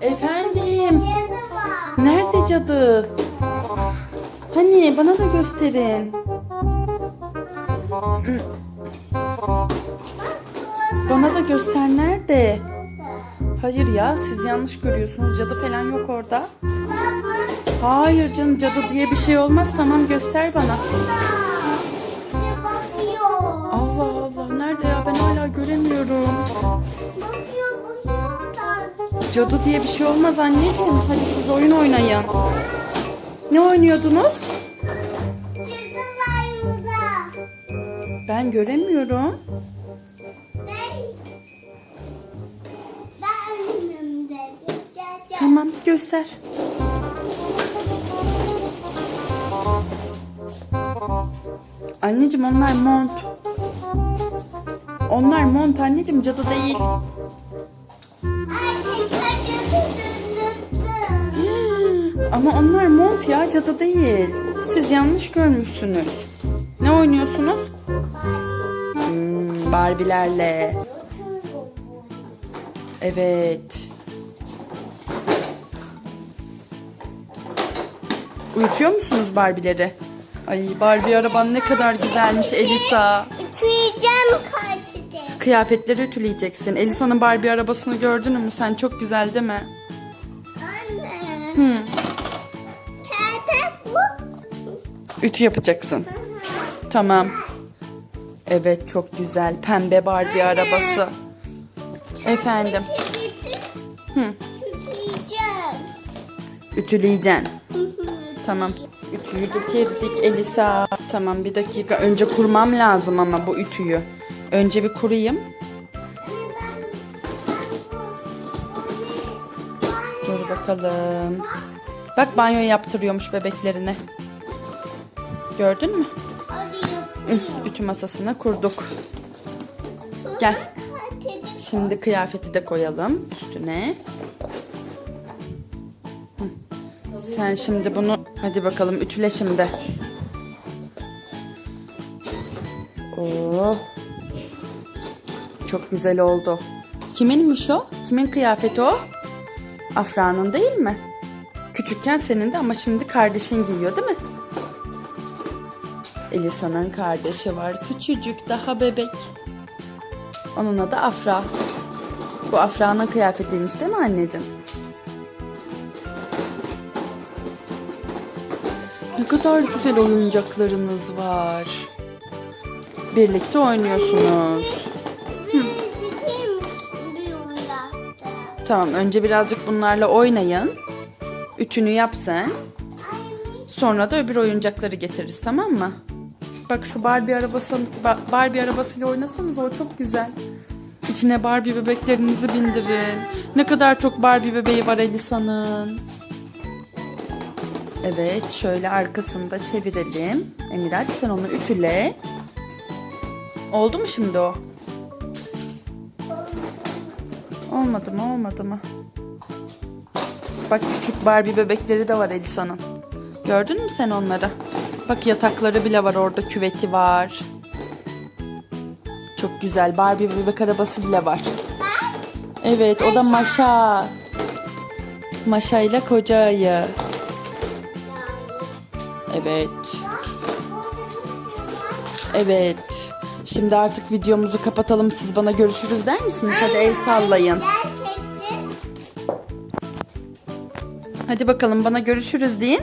Efendim. Nerede cadı? Hani bana da gösterin. Bana da göster nerede? Hayır ya siz yanlış görüyorsunuz. Cadı falan yok orada. Hayır canım cadı diye bir şey olmaz. Tamam göster bana. Allah Allah nerede ya ben hala göremiyorum. Cadı diye bir şey olmaz anneciğim. Hadi siz oyun oynayın. Ne oynuyordunuz? Cadı var burada. Ben göremiyorum. Tamam göster. Anneciğim onlar mont. Onlar mont anneciğim cadı değil. Ama onlar mont ya cadı değil. Siz yanlış görmüşsünüz. Ne oynuyorsunuz? Hmm, Barbie'lerle. Evet. Uyutuyor musunuz Barbie'leri? Ay Barbie araban ne kadar güzelmiş Elisa. Ütüleyeceğim kartı. Kıyafetleri ütüleyeceksin. Elisa'nın Barbie arabasını gördün mü? Sen çok güzel değil mi? Anne. Hı. Ütü yapacaksın. Tamam. Evet çok güzel. Pembe Barbie arabası. Efendim. Hı. Ütüleyeceğim. Ütüleyeceksin. Tamam. Ütüyü getirdik Elisa. Tamam bir dakika. Önce kurmam lazım ama bu ütüyü. Önce bir kurayım. Dur bakalım. Bak banyo yaptırıyormuş bebeklerine. Gördün mü? Ütü masasına kurduk. Gel. Şimdi kıyafeti de koyalım üstüne. Sen şimdi bunu hadi bakalım ütüle şimdi. Oo. Çok güzel oldu. Kiminmiş o? Kimin kıyafeti o? Afra'nın değil mi? Küçükken senin de ama şimdi kardeşin giyiyor değil mi? Elisa'nın kardeşi var. Küçücük daha bebek. Onun adı Afra. Bu Afra'nın kıyafetiymiş değil mi anneciğim? Ne kadar güzel oyuncaklarınız var. Birlikte oynuyorsunuz. Tamam önce birazcık bunlarla oynayın. Ütünü yap sen. Sonra da öbür oyuncakları getiririz tamam mı? Bak şu Barbie arabası Ba- Barbie arabasıyla oynasanız o çok güzel. İçine Barbie bebeklerinizi bindirin. Ne kadar çok Barbie bebeği var Elisa'nın. Evet şöyle arkasında çevirelim. Emirat sen onu ütüle. Oldu mu şimdi o? Olmadı mı olmadı mı? Bak küçük Barbie bebekleri de var Elisa'nın. Gördün mü sen onları? Bak yatakları bile var orada küveti var. Çok güzel Barbie bebek arabası bile var. Evet o da Maşa. Maşa ile koca ayı. Evet. Evet. Şimdi artık videomuzu kapatalım. Siz bana görüşürüz der misiniz? Hadi el sallayın. Hadi bakalım bana görüşürüz deyin.